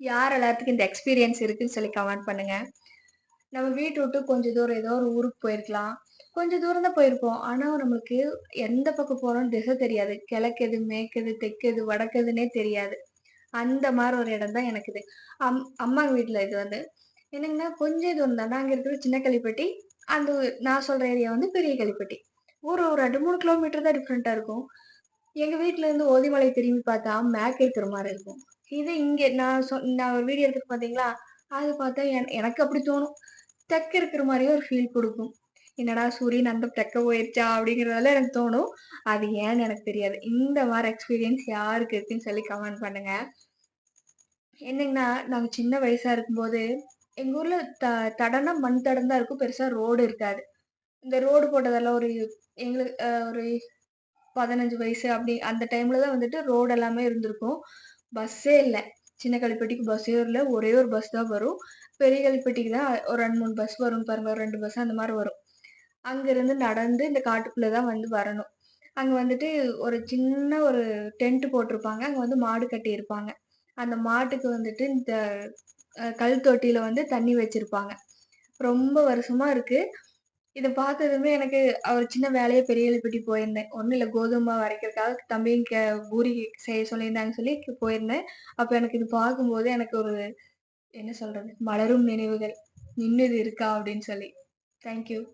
யார் எல்லாத்துக்கும் இந்த எக்ஸ்பீரியன்ஸ் இருக்குன்னு சொல்லி கமெண்ட் பண்ணுங்க. நம்ம வீட்டு விட்டு கொஞ்சம் தூரம் ஏதோ ஒரு ஊருக்கு போயிருக்கலாம். கொஞ்சம் தூரம் தான் போயிருப்போம். ஆனால் நம்மளுக்கு எந்த பக்கம் போகிறோம் திசை தெரியாது. கிழக்கு எது, மேற்கு வடக்குதுன்னே தெற்கு தெரியாது. அந்த மாதிரி ஒரு இடம் தான் எனக்கு இது. அம் அம்மா வீட்டில் இது வந்து. என்னங்கன்னா கொஞ்சம் தூரம் தான். நாங்கள் இருக்கிற சின்ன களிப்பட்டி அந்த நான் சொல்கிற ஏரியா வந்து பெரிய களிப்பட்டி ஒரு ஒரு 2, 3 கிலோமீட்டர் தான் டிஃப்ரெண்ட்டாக இருக்கும். எங்கள் வீட்டிலேருந்து இருந்து ஓதிமலை திரும்பி பார்த்தா மேக்கை இருக்கிற மாதிரி இருக்கும். இது இங்க நான் சொ நான் ஒரு வீடியோ எடுத்துருக்கேன் பார்த்தீங்களா? அது பார்த்தா என் எனக்கு அப்படி தோணும். தெற்கு இருக்கிற மாதிரியே ஒரு ஃபீல் கொடுக்கும் என்னடா சூரியன் அந்த தெற்க போயிருச்சா? அப்படிங்கிறதெல்லாம் எனக்கு தோணும். அது ஏன்னு எனக்கு தெரியாது. இந்த மாதிரி எக்ஸ்பீரியன்ஸ் யாருக்கு இருக்குன்னு சொல்லி கமெண்ட் பண்ணுங்க. என்னங்கன்னா, நாங்க சின்ன வயசா இருக்கும்போது, எங்க ஊர்ல த தடனா மண் தடம் தான் இருக்கும். பெருசா ரோடு இருக்காது. இந்த ரோடு போட்டதெல்லாம் ஒரு எங்களுக்கு ஒரு 15 வயசு அப்படி அந்த டைம்ல தான் வந்துட்டு ரோடு எல்லாமே இருந்திருக்கும். பஸ்ஸே இல்லை சின்ன கள்ளிப்பட்டிக்கு பஸ்ஸே இல்லை ஒரே ஒரு பஸ் தான் வரும். பெரிய கள்ளிப்பட்டிக்கு தான் ஒரு 2, 3 பஸ் வரும் பாருங்க. ஒரு ரெண்டு பஸ் அந்த மாதிரி வரும். அங்கேருந்து நடந்து இந்த காட்டுக்குள்ளே தான் வந்து வரணும். அங்கே வந்துட்டு ஒரு சின்ன ஒரு டென்ட் போட்டிருப்பாங்க. அங்கே வந்து மாடு கட்டியிருப்பாங்க. அந்த மாட்டுக்கு வந்துட்டு இந்த கல் தொட்டியில் வந்து தண்ணி வச்சிருப்பாங்க. ரொம்ப வருஷமாக இருக்குது இத பார்த்ததுமே எனக்கு அவர் சின்ன வேலையை பெரிய கள்ளிப்பட்டி போயிருந்தேன். ஒன்றும் இல்ல கோதுமை வரைக்கிறதுக்காக தம்பியும் பூரி செய்ய சொல்லியிருந்தாங்கன்னு சொல்லி போயிருந்தேன். அப்ப எனக்கு இது பார்க்கும்போது எனக்கு ஒரு என்ன சொல்றது? மலரும் நினைவுகள். இன்னும் இது இருக்கா? அப்படின்னு சொல்லி. Thank you.